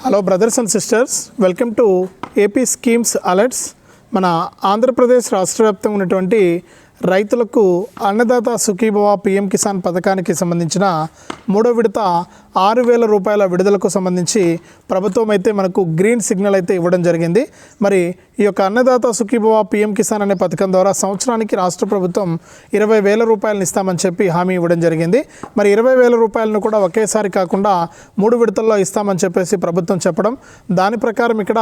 Hello brothers and sisters welcome to AP schemes alerts మన ఆంధ్రప్రదేశ్ రాష్ట్ర వ్యాప్తంగా ఉన్నటువంటి రైతులకు అన్నదాత సుఖీభవ పిఎం కిసాన్ పథకానికి సంబంధించిన మూడో విడత ఆరు వేల రూపాయల విడుదలకు సంబంధించి ప్రభుత్వం అయితే మనకు గ్రీన్ సిగ్నల్ అయితే ఇవ్వడం జరిగింది. మరి ఈ యొక్క అన్నదాత సుఖీభవ పిఎం కిసాన్ అనే పథకం ద్వారా సంవత్సరానికి రాష్ట్ర ప్రభుత్వం ఇరవై వేల రూపాయలను ఇస్తామని చెప్పి హామీ ఇవ్వడం జరిగింది. మరి ఇరవై వేల రూపాయలను కూడా ఒకేసారి కాకుండా మూడు విడతల్లో ఇస్తామని చెప్పేసి ప్రభుత్వం చెప్పడం దాని ప్రకారం ఇక్కడ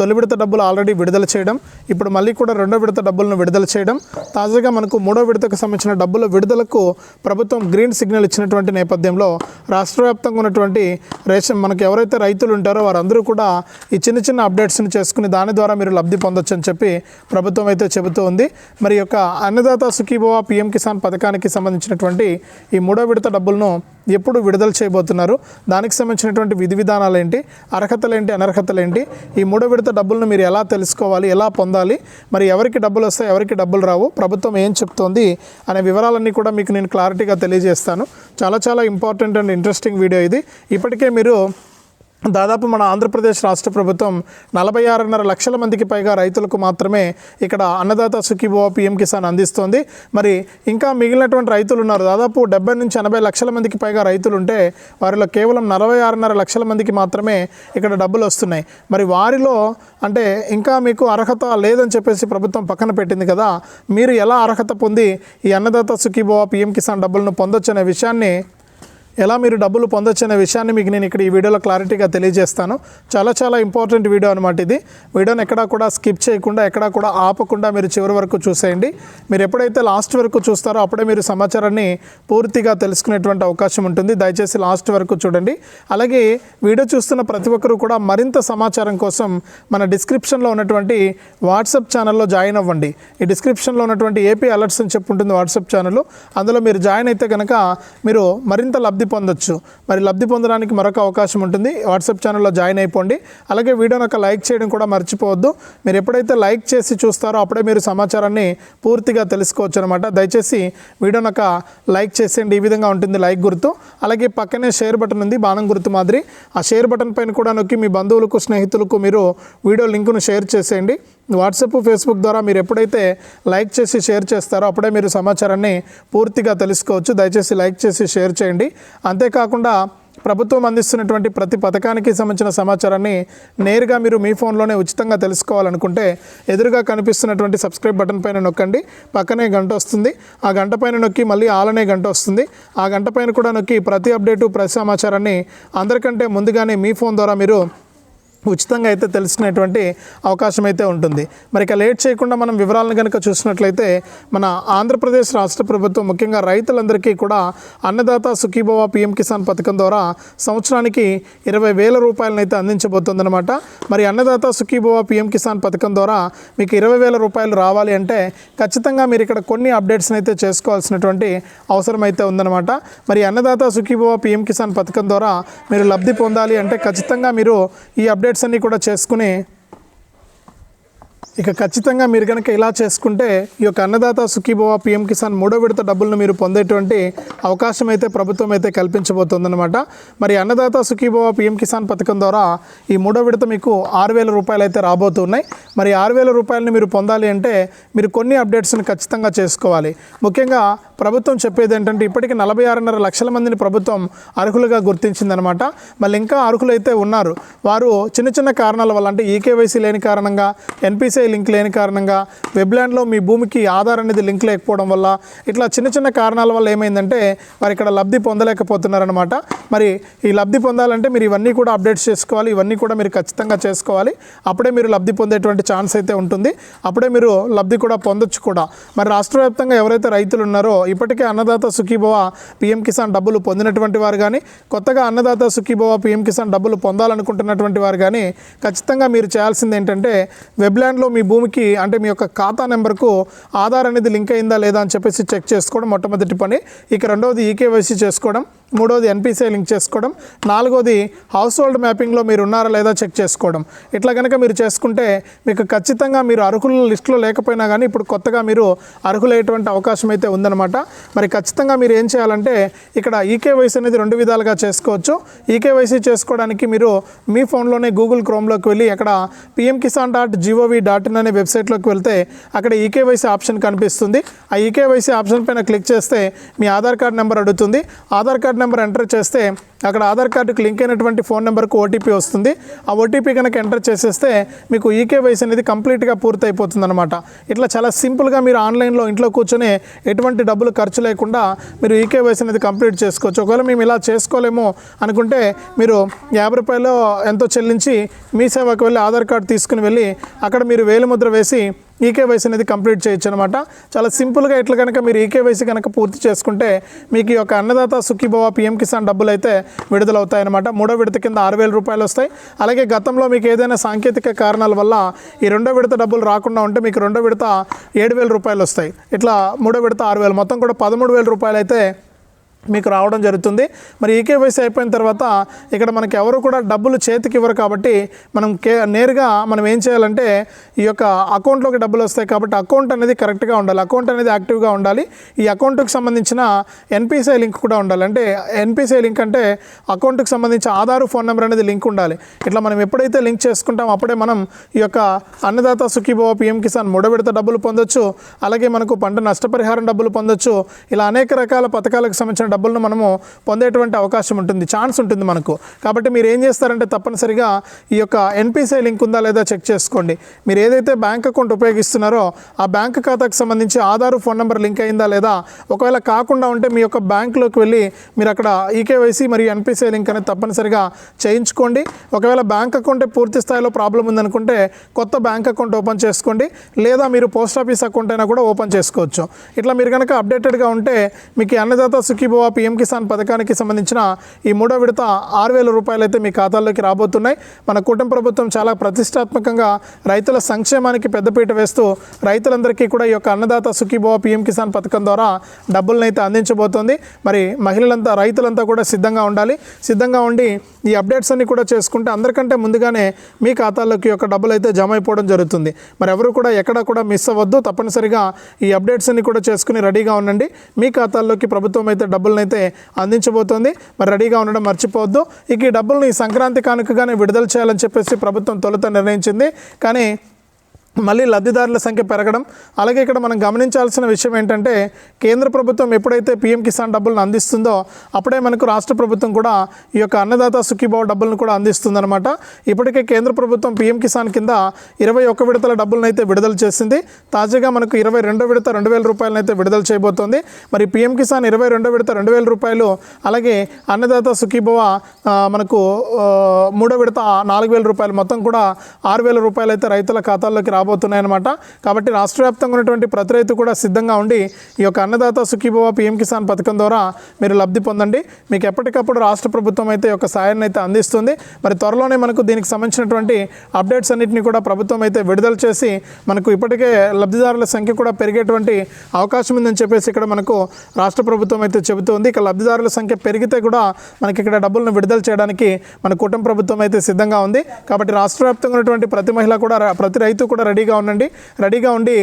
తొలి విడత డబ్బులు ఆల్రెడీ విడుదల చేయడం ఇప్పుడు మళ్ళీ కూడా రెండో విడత డబ్బులను విడుదల చేయడం తాజాగా మనకు మూడో విడతకు సంబంధించిన డబ్బుల విడుదలకు ప్రభుత్వం గ్రీన్ సిగ్నల్ ఇచ్చినటువంటి నేపథ్యంలో రాష్ట్ర వ్యాప్తంగా ఉన్నటువంటి రేషన్ మనకు ఎవరైతే రైతులు ఉంటారో వారందరూ కూడా ఈ చిన్న చిన్న అప్డేట్స్ని చేసుకుని దాని ద్వారా మీరు లబ్ధి పొందొచ్చు అని చెప్పి ప్రభుత్వం అయితే చెబుతూ ఉంది. మరి యొక్క అన్నదాత సుఖీభవ పిఎం కిసాన్ పథకానికి సంబంధించినటువంటి ఈ మూడో విడత డబ్బులను ఎప్పుడు విడుదల చేయబోతున్నారు? దానికి సంబంధించినటువంటి విధి విధానాలు ఏంటి అర్హతలు ఏంటి అనర్హతలు ఏంటి ఈ మూడో విడత డబ్బులను మీరు ఎలా తెలుసుకోవాలి? ఎలా పొందాలి? మరి ఎవరికి డబ్బులు వస్తాయి? ఎవరికి డబ్బులు రావు? ప్రభుత్వం ఏం చెప్తోంది? అనే వివరాలన్నీ కూడా మీకు నేను క్లారిటీగా తెలియజేస్తాను. చాలా చాలా ఇంపార్టెంట్ అండ్ ఇంట్రెస్టింగ్ వీడియో ఇది. ఇప్పటికే మీరు దాదాపు మన ఆంధ్రప్రదేశ్ రాష్ట్ర ప్రభుత్వం నలభై ఆరున్నర లక్షల మందికి పైగా రైతులకు మాత్రమే ఇక్కడ అన్నదాత సుఖీభవ పిఎం కిసాన్ అందిస్తోంది. మరి ఇంకా మిగిలినటువంటి రైతులు ఉన్నారు దాదాపు డెబ్బై నుంచి ఎనభై లక్షల మందికి పైగా రైతులు ఉంటే వారిలో కేవలం నలభై ఆరున్నర లక్షల మందికి మాత్రమే ఇక్కడ డబ్బులు వస్తున్నాయి. మరి వారిలో అంటే ఇంకా మీకు అర్హత లేదని చెప్పేసి ప్రభుత్వం పక్కన పెట్టింది కదా మీరు ఎలా అర్హత పొంది ఈ అన్నదాత సుఖీభవ పిఎం కిసాన్ డబ్బులను పొందొచ్చు అనే విషయాన్ని ఎలా మీరు డబ్బులు పొందొచ్చు అనే విషయాన్ని మీకు నేను ఇక్కడ ఈ వీడియోలో క్లారిటీగా తెలియజేస్తాను. చాలా చాలా ఇంపార్టెంట్ వీడియో అనమాట ఇది. వీడియోని ఎక్కడా కూడా స్కిప్ చేయకుండా ఎక్కడా కూడా ఆపకుండా మీరు చివరి వరకు చూసేయండి. మీరు ఎప్పుడైతే లాస్ట్ వరకు చూస్తారో అప్పుడే మీరు సమాచారాన్ని పూర్తిగా తెలుసుకునేటువంటి అవకాశం ఉంటుంది. దయచేసి లాస్ట్ వరకు చూడండి. అలాగే వీడియో చూస్తున్న ప్రతి ఒక్కరూ కూడా మరింత సమాచారం కోసం మన డిస్క్రిప్షన్లో ఉన్నటువంటి వాట్సాప్ ఛానల్లో జాయిన్ అవ్వండి. ఈ డిస్క్రిప్షన్లో ఉన్నటువంటి ఏపీ అలర్ట్స్ అని చెప్పి ఉంటుంది వాట్సాప్ ఛానల్. అందులో మీరు జాయిన్ అయితే కనుక మీరు మరింత లబ్ధి పొందొచ్చు. మరి లబ్ధి పొందడానికి మరొక అవకాశం ఉంటుంది. వాట్సాప్ ఛానల్లో జాయిన్ అయిపోండి. అలాగే వీడియోని ఒక లైక్ చేయడం కూడా మర్చిపోవద్దు. మీరు ఎప్పుడైతే లైక్ చేసి చూస్తారో అప్పుడే మీరు సమాచారాన్ని పూర్తిగా తెలుసుకోవచ్చు అనమాట దయచేసి వీడియోని ఒక లైక్ చేసేయండి. ఈ విధంగా ఉంటుంది లైక్ గుర్తు. అలాగే పక్కనే షేర్ బటన్ ఉంది బాణం గుర్తు మాదిరి. ఆ షేర్ బటన్ పైన కూడా నొక్కి మీ బంధువులకు స్నేహితులకు మీరు వీడియో లింకును షేర్ చేసేయండి. వాట్సాప్ ఫేస్బుక్ ద్వారా మీరు ఎప్పుడైతే లైక్ చేసి షేర్ చేస్తారో అప్పుడే మీరు సమాచారాన్ని పూర్తిగా తెలుసుకోవచ్చు. దయచేసి లైక్ చేసి షేర్ చేయండి. అంతేకాకుండా ప్రభుత్వం అందిస్తున్నటువంటి ప్రతి పథకానికి సంబంధించిన సమాచారాన్ని నేరుగా మీరు మీ ఫోన్లోనే ఉచితంగా తెలుసుకోవాలనుకుంటే ఎదురుగా కనిపిస్తున్నటువంటి సబ్స్క్రైబ్ బటన్ పైన నొక్కండి. పక్కనే గంట వస్తుంది. ఆ గంట పైన నొక్కి మళ్ళీ ఆలనే గంట వస్తుంది. ఆ గంట పైన కూడా నొక్కి ప్రతి అప్డేటు ప్రతి సమాచారాన్ని అందరికంటే ముందుగానే మీ ఫోన్ ద్వారా మీరు ఉచితంగా అయితే తెలుసుకునేటువంటి అవకాశం అయితే ఉంటుంది. మరి ఇక లేట్ చేయకుండా మనం వివరాలను కనుక చూసినట్లయితే మన ఆంధ్రప్రదేశ్ రాష్ట్ర ప్రభుత్వం ముఖ్యంగా రైతులందరికీ కూడా అన్నదాత సుఖీభవ పిఎం కిసాన్ పథకం ద్వారా సంవత్సరానికి ఇరవై వేల రూపాయలను అయితే అందించబోతుందన్నమాట. మరి అన్నదాత సుఖీభవ పిఎం కిసాన్ పథకం ద్వారా మీకు ఇరవై వేల రూపాయలు రావాలి అంటే ఖచ్చితంగా మీరు ఇక్కడ కొన్ని అప్డేట్స్ని అయితే చేసుకోవాల్సినటువంటి అవసరం అయితే ఉందన్నమాట. మరి అన్నదాత సుఖీభవ పిఎం కిసాన్ పథకం ద్వారా మీరు లబ్ధి పొందాలి అంటే ఖచ్చితంగా మీరు ఈ అప్డేట్ అప్డేట్స్ అన్నీ కూడా చేసుకుని ఇక ఖచ్చితంగా మీరు కనుక ఇలా చేసుకుంటే ఈ యొక్క అన్నదాత సుఖీభవ పిఎం కిసాన్ మూడో విడత డబ్బులను మీరు పొందేటువంటి అవకాశం అయితే ప్రభుత్వం అయితే కల్పించబోతుందన్నమాట. మరి అన్నదాత సుఖీభవ పిఎం కిసాన్ పథకం ద్వారా ఈ మూడో విడత మీకు ఆరు వేల రూపాయలు అయితే రాబోతున్నాయి. మరి ఆరు వేల రూపాయలని మీరు పొందాలి అంటే మీరు కొన్ని అప్డేట్స్ని ఖచ్చితంగా చేసుకోవాలి. ముఖ్యంగా ప్రభుత్వం చెప్పేది ఏంటంటే ఇప్పటికి నలభై ఆరున్నర లక్షల మందిని ప్రభుత్వం అర్హులుగా గుర్తించిందనమాట మళ్ళీ ఇంకా అర్హులైతే ఉన్నారు. వారు చిన్న చిన్న కారణాల వల్ల అంటే ఈకేవైసీ లేని కారణంగా ఎన్పిసిఐ లింక్ లేని కారణంగా వెబ్లాండ్లో మీ భూమికి ఆధార్ అనేది లింక్ లేకపోవడం వల్ల ఇట్లా చిన్న చిన్న కారణాల వల్ల ఏమైందంటే వారు ఇక్కడ లబ్ధి పొందలేకపోతున్నారనమాట మరి ఈ లబ్ధి పొందాలంటే మీరు ఇవన్నీ కూడా అప్డేట్స్ చేసుకోవాలి. ఇవన్నీ కూడా మీరు ఖచ్చితంగా చేసుకోవాలి. అప్పుడే మీరు లబ్ధి పొందేటువంటి ఛాన్స్ అయితే ఉంటుంది. అప్పుడే మీరు లబ్ధి కూడా పొందొచ్చు కూడా. మరి రాష్ట్ర వ్యాప్తంగా ఎవరైతే రైతులు ఉన్నారో ఇప్పటికే అన్నదాత సుఖీభవ పిఎం కిసాన్ డబ్బులు పొందినటువంటి వారు కానీ కొత్తగా అన్నదాత సుఖీభవ పిఎం కిసాన్ డబ్బులు పొందాలనుకుంటున్నటువంటి వారు కానీ ఖచ్చితంగా మీరు చేయాల్సింది ఏంటంటే వెబ్లాండ్లో మీ భూమికి అంటే మీ యొక్క ఖాతా నెంబర్కు ఆధార్ అనేది లింక్ అయిందా లేదా అని చెప్పేసి చెక్ చేసుకోవడం మొట్టమొదటి పని. ఇక రెండవది ఈకేవైసీ చేసుకోవడం. మూడోది ఎన్పిసిఐ లింక్ చేసుకోవడం నాలుగోది హౌస్ హోల్డ్ మ్యాపింగ్లో మీరు ఉన్నారా లేదా చెక్ చేసుకోవడం. ఇట్లా కనుక మీరు చేసుకుంటే మీకు ఖచ్చితంగా మీరు అర్హుల లిస్టులో లేకపోయినా కానీ ఇప్పుడు కొత్తగా మీరు అర్హులయ్యేటువంటి అవకాశం అయితే ఉందన్నమాట. మరి ఖచ్చితంగా మీరు ఏం చేయాలంటే ఇక్కడ ఈకేవైసీ అనేది రెండు విధాలుగా చేసుకోవచ్చు. ఈకేవైసీ చేసుకోవడానికి మీరు మీ ఫోన్లోనే గూగుల్ క్రోమ్లోకి వెళ్ళి అక్కడ PM Kisan dot GOV dot in అనే వెబ్సైట్లోకి వెళ్తే అక్కడ ఈకేవైసీ ఆప్షన్ కనిపిస్తుంది. ఆ ఈకేవైసీ ఆప్షన్ పైన క్లిక్ చేస్తే మీ ఆధార్ కార్డ్ నెంబర్ అడుగుతుంది. ఆధార్ కార్డ్ నెంబర్ ఎంటర్ చేస్తే అక్కడ ఆధార్ కార్డుకి లింక్ అయినటువంటి ఫోన్ నెంబర్కు ఓటీపీ వస్తుంది. ఆ ఓటీపీ కనుక ఎంటర్ చేసేస్తే మీకు ఈకేవైసీ అనేది కంప్లీట్గా పూర్తయిపోతుంది అనమాట ఇట్లా చాలా సింపుల్గా మీరు ఆన్లైన్లో ఇంట్లో కూర్చొని ఎటువంటి డబ్బులు ఖర్చు లేకుండా మీరు ఈకేవైసీ అనేది కంప్లీట్ చేసుకోవచ్చు. ఒకవేళ మేము ఇలా చేసుకోలేము అనుకుంటే మీరు యాభై రూపాయలు ఎంతో చెల్లించి మీ సేవకు వెళ్ళి ఆధార్ కార్డు తీసుకుని వెళ్ళి అక్కడ మీరు వేలిముద్ర వేసి ఈకేవైసీ అనేది కంప్లీట్ చేయొచ్చు అనమాట చాలా సింపుల్గా ఇట్లా కనుక మీరు ఈకేవైసీ కనుక పూర్తి చేసుకుంటే మీకు ఈ యొక్క అన్నదాత సుఖీభవ పిఎం కిసాన్ డబ్బులు అయితే విడుదలవుతాయన్నమాట మూడో విడత కింద ఆరు వేల రూపాయలు వస్తాయి. అలాగే గతంలో మీకు ఏదైనా సాంకేతిక కారణాల వల్ల ఈ రెండో విడత డబ్బులు రాకుండా ఉంటే మీకు రెండో విడత ఏడు వేల రూపాయలు వస్తాయి. ఇట్లా మూడో విడత ఆరు వేలు. మొత్తం కూడా పదమూడు వేల రూపాయలు అయితే మీకు రావడం జరుగుతుంది. మరి ఈకేవైసీ అయిపోయిన తర్వాత ఇక్కడ మనకి ఎవరు కూడా డబ్బులు చేతికి ఇవ్వరు కాబట్టి మనం కే నేరుగా మనం ఏం చేయాలంటే ఈ యొక్క అకౌంట్లోకి డబ్బులు వస్తాయి కాబట్టి అకౌంట్ అనేది కరెక్ట్గా ఉండాలి. అకౌంట్ అనేది యాక్టివ్గా ఉండాలి. ఈ అకౌంట్కి సంబంధించిన ఎన్పిసిఐ లింక్ కూడా ఉండాలి. అంటే ఎన్పిసిఐ లింక్ అంటే అకౌంట్కి సంబంధించి ఆధార్ ఫోన్ నెంబర్ అనేది లింక్ ఉండాలి. ఇట్లా మనం ఎప్పుడైతే లింక్ చేసుకుంటామో అప్పుడే మనం ఈ యొక్క అన్నదాత సుఖీభవ పిఎం కిసాన్ మూడో డబ్బులు పొందొచ్చు. అలాగే మనకు పంట నష్టపరిహారం డబ్బులు పొందొచ్చు. ఇలా అనేక రకాల పథకాలకు సంబంధించిన డబ్బులను మనము పొందేటువంటి అవకాశం ఉంటుంది ఛాన్స్ ఉంటుంది మనకు. కాబట్టి మీరు ఏం చేస్తారంటే తప్పనిసరిగా ఈ యొక్క ఎన్పిసిఐ లింక్ ఉందా లేదా చెక్ చేసుకోండి. మీరు ఏదైతే బ్యాంక్ అకౌంట్ ఉపయోగిస్తున్నారో ఆ బ్యాంక్ ఖాతాకు సంబంధించి ఆధార్ ఫోన్ నెంబర్ లింక్ అయిందా లేదా ఒకవేళ కాకుండా ఉంటే మీ యొక్క బ్యాంకులోకి వెళ్ళి మీరు అక్కడ ఈకేవైసీ మరియు ఎన్పిసిఐ లింక్ అనేది తప్పనిసరిగా చేయించుకోండి. ఒకవేళ బ్యాంక్ అకౌంట్ పూర్తి స్థాయిలో ప్రాబ్లం ఉందనుకుంటే కొత్త బ్యాంక్ అకౌంట్ ఓపెన్ చేసుకోండి. లేదా మీరు పోస్ట్ ఆఫీస్ అకౌంట్ అయినా కూడా ఓపెన్ చేసుకోవచ్చు. ఇట్లా మీరు కనుక అప్డేటెడ్గా ఉంటే మీకు అన్నదాత సుఖీభో సుఖీభవ పిఎం కిసాన్ పథకానికి సంబంధించిన ఈ మూడో విడత ఆరు వేల రూపాయలు అయితే మీ ఖాతాల్లోకి రాబోతున్నాయి. మన కూటమి ప్రభుత్వం చాలా ప్రతిష్టాత్మకంగా రైతుల సంక్షేమానికి పెద్దపీట వేస్తూ రైతులందరికీ కూడా ఈ యొక్క అన్నదాత సుఖీభవ పిఎం కిసాన్ పథకం ద్వారా డబ్బులను అయితే అందించబోతోంది. మరి మహిళలంతా రైతులంతా కూడా సిద్ధంగా ఉండాలి. సిద్ధంగా ఉండి ఈ అప్డేట్స్ అన్ని కూడా చేసుకుంటే అందరికంటే ముందుగానే మీ ఖాతాల్లోకి యొక్క డబ్బులు అయితే జమ అయిపోవడం జరుగుతుంది. మరి ఎవరు కూడా ఎక్కడ కూడా మిస్ అవ్వద్దు. తప్పనిసరిగా ఈ అప్డేట్స్ అన్ని కూడా చేసుకుని రెడీగా ఉండండి. మీ ఖాతాల్లోకి ప్రభుత్వం అయితే డబ్బులు డబ్బులను అయితే అందించబోతోంది. మరి రెడీగా ఉండడం మర్చిపోవద్దు. ఇక ఈ డబ్బుల్ని సంక్రాంతి కానుకగానే విడుదల చేయాలని చెప్పేసి ప్రభుత్వం తొలుత నిర్ణయించింది. కానీ మళ్ళీ లబ్ధిదారుల సంఖ్య పెరగడం. అలాగే ఇక్కడ మనం గమనించాల్సిన విషయం ఏంటంటే కేంద్ర ప్రభుత్వం ఎప్పుడైతే పీఎం కిసాన్ డబ్బులను అందిస్తుందో అప్పుడే మనకు రాష్ట్ర ప్రభుత్వం కూడా ఈ యొక్క అన్నదాత సుఖీభావ డబ్బులను కూడా అందిస్తుందన్నమాట. ఇప్పటికే కేంద్ర ప్రభుత్వం పీఎం కిసాన్ కింద ఇరవై ఒక్క విడతల డబ్బులను అయితే విడుదల చేసింది. తాజాగా మనకు ఇరవై రెండో విడత రెండు వేల రూపాయలను అయితే విడుదల చేయబోతోంది. మరి పీఎం కిసాన్ ఇరవై రెండో విడత రెండు వేల రూపాయలు అలాగే అన్నదాత సుఖీభవ మనకు మూడో విడత నాలుగు వేల రూపాయలు మొత్తం కూడా ఆరు వేల రూపాయలు అయితే రైతుల ఖాతాల్లోకి రాబోతున్నాయన్నమాట. కాబట్టి రాష్ట్ర వ్యాప్తంగా ఉన్నటువంటి ప్రతి రైతు కూడా సిద్ధంగా ఉండి ఈ యొక్క అన్నదాత సుఖీభవ పిఎం కిసాన్ పథకం ద్వారా మీరు లబ్ధి పొందండి. మీకు ఎప్పటికప్పుడు రాష్ట్ర ప్రభుత్వం అయితే ఒక యొక్క సాయాన్ని అయితే అందిస్తుంది. మరి త్వరలోనే మనకు దీనికి సంబంధించినటువంటి అప్డేట్స్ అన్నింటినీ కూడా ప్రభుత్వం అయితే విడుదల చేసి మనకు ఇప్పటికే లబ్ధిదారుల సంఖ్య కూడా పెరిగేటువంటి అవకాశం ఉందని చెప్పేసి ఇక్కడ మనకు రాష్ట్ర ప్రభుత్వం అయితే చెబుతుంది ఇక లబ్ధిదారుల సంఖ్య పెరిగితే కూడా మనకి ఇక్కడ డబ్బులను విడుదల చేయడానికి మన కుటుంబ ప్రభుత్వం అయితే సిద్ధంగా ఉంది. కాబట్టి రాష్ట్ర వ్యాప్తంగా ఉన్నటువంటి ప్రతి మహిళ కూడా ప్రతి రైతు కూడా రెడీగా ఉండండి. రెడీగా ఉండి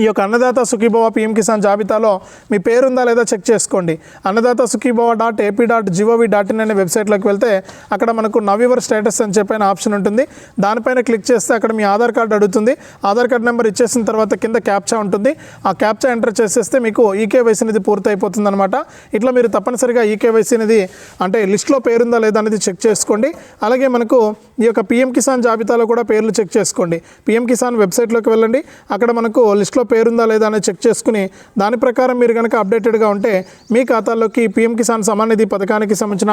ఈ యొక్క అన్నదాత సుఖీభవ పిఎం కిసాన్ జాబితాలో మీ పేరుందా లేదా చెక్ చేసుకోండి. Annadata Sukhibhava dot AP dot GOV dot in అనే వెబ్సైట్లోకి వెళ్తే అక్కడ మనకు నవ్యువర్ స్టేటస్ అని చెప్పిన ఆప్షన్ ఉంటుంది. దానిపైన క్లిక్ చేస్తే అక్కడ మీ ఆధార్ కార్డు అడుగుతుంది. ఆధార్ కార్డు నెంబర్ ఇచ్చేసిన తర్వాత కింద క్యాప్చా ఉంటుంది. ఆ క్యాప్చా ఎంటర్ చేసేస్తే మీకు ఈకేవైసీ అనేది పూర్తి అయిపోతుంది అనమాట ఇట్లా మీరు తప్పనిసరిగా ఈకేవైసీ అనేది అంటే లిస్ట్లో పేరుందా లేదా అనేది చెక్ చేసుకోండి. అలాగే మనకు ఈ యొక్క పిఎం కిసాన్ జాబితాలో కూడా పేర్లు చెక్ చేసుకోండి. పిఎం కిసాన్ వెబ్సైట్లోకి వెళ్ళండి. అక్కడ మనకు లిస్ట్లో పేరుందా లేదా అనేది చెక్ చేసుకుని దాని ప్రకారం మీరు కనుక అప్డేటెడ్గా ఉంటే మీ ఖాతాల్లోకి పిఎం కిసాన్ సమాన్ నిధి పథకానికి సంబంధించిన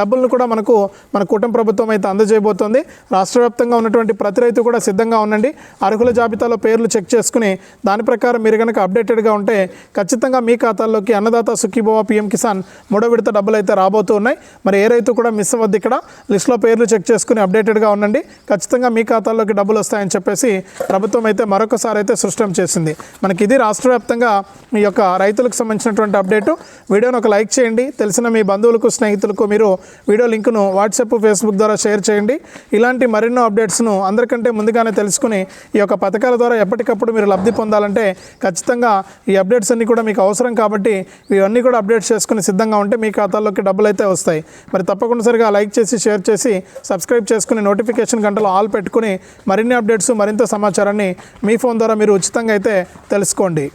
డబ్బులను కూడా మనకు మన కుటుంబ ప్రభుత్వం అయితే అందజేయబోతోంది. రాష్ట్ర వ్యాప్తంగా ఉన్నటువంటి ప్రతి రైతు కూడా సిద్ధంగా ఉండండి. అర్హుల జాబితాలో పేర్లు చెక్ చేసుకుని దాని ప్రకారం మీరు కనుక అప్డేటెడ్గా ఉంటే ఖచ్చితంగా మీ ఖాతాల్లోకి అన్నదాత సుఖీభవ పిఎం కిసాన్ మూడో విడత డబ్బులు అయితే రాబోతూ ఉన్నాయి. మరి ఏ రైతు కూడా మిస్ అవ్వద్దు ఇక్కడ. లిస్ట్లో పేర్లు చెక్ చేసుకుని అప్డేటెడ్గా ఉండండి. ఖచ్చితంగా మీ ఖాతాల్లోకి డబ్బులు వస్తాయని చెప్పేసి ప్రభుత్వం అయితే మరొకసారి అయితే సృష్టం చేసింది. జరిగింది మనకి ఇది రాష్ట్ర వ్యాప్తంగా మీ యొక్క రైతులకు సంబంధించినటువంటి అప్డేటు వీడియోను ఒక లైక్ చేయండి. తెలిసిన మీ బంధువులకు స్నేహితులకు మీరు వీడియో లింకును వాట్సాప్ ఫేస్బుక్ ద్వారా షేర్ చేయండి. ఇలాంటి మరెన్నో అప్డేట్స్ను అందరికంటే ముందుగానే తెలుసుకుని ఈ యొక్క పథకాల ద్వారా ఎప్పటికప్పుడు మీరు లబ్ధి పొందాలంటే ఖచ్చితంగా ఈ అప్డేట్స్ అన్నీ కూడా మీకు అవసరం కాబట్టి ఇవన్నీ కూడా అప్డేట్ చేసుకుని సిద్ధంగా ఉంటే మీ ఖాతాల్లోకి డబ్బులు అయితే వస్తాయి. మరి తప్పకుండా లైక్ చేసి షేర్ చేసి సబ్స్క్రైబ్ చేసుకుని నోటిఫికేషన్ గంటలో ఆల్ పెట్టుకుని మరిన్ని అప్డేట్స్ మరింత సమాచారాన్ని మీ ఫోన్ ద్వారా మీరు ఉచితంగా అయితే తెలుసుకోండి.